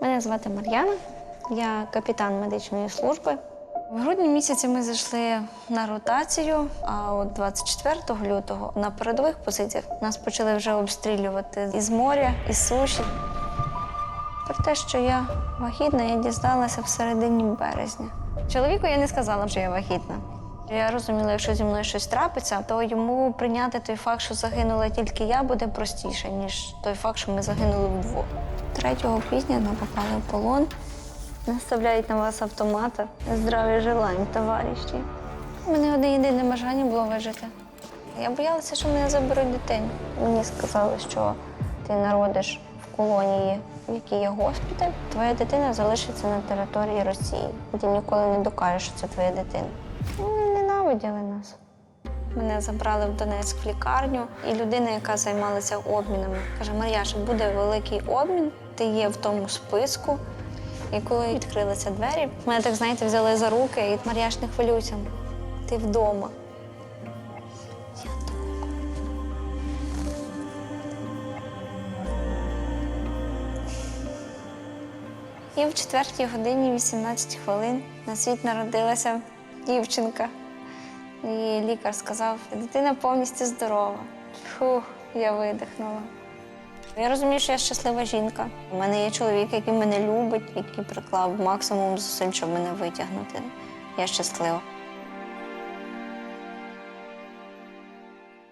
Мене звати Мар'яна, я капітан медичної служби. В грудні місяці ми зайшли на ротацію, а от 24 лютого на передових позиціях нас почали вже обстрілювати із моря, із суші. Про те, що я вагітна, я дізналася в середині березня. Чоловіку я не сказала, що я вагітна. Я розуміла, якщо зі мною щось трапиться, то йому прийняти той факт, що загинула тільки я, буде простіше, ніж той факт, що ми загинули вдвох. 3 квітня ми попали в полон. Наставляють на вас автомати. Здравия желаємо, товариші. У мене одне єдине бажання було вижити. Я боялася, що мене заберуть дитину. Мені сказали, що ти народиш в колонії, в якій є госпіталь, твоя дитина залишиться на території Росії. Ти ніколи не докажеш, що це твоя дитина. Вони нас. Мене забрали в Донецьк в лікарню, і людина, яка займалася обмінами, каже: Мар'яша, буде великий обмін, ти є в тому списку. І коли відкрилися двері, мене так, знаєте, взяли за руки і Мар'яш, не хвилюйся, ти вдома. Я вдома. І в четвертій годині 18 хвилин на світ народилася дівчинка. І лікар сказав, дитина повністю здорова. Фух, я видихнула. Я розумію, що я щаслива жінка. У мене є чоловік, який мене любить, який приклав максимум зусиль, щоб мене витягнути. Я щаслива.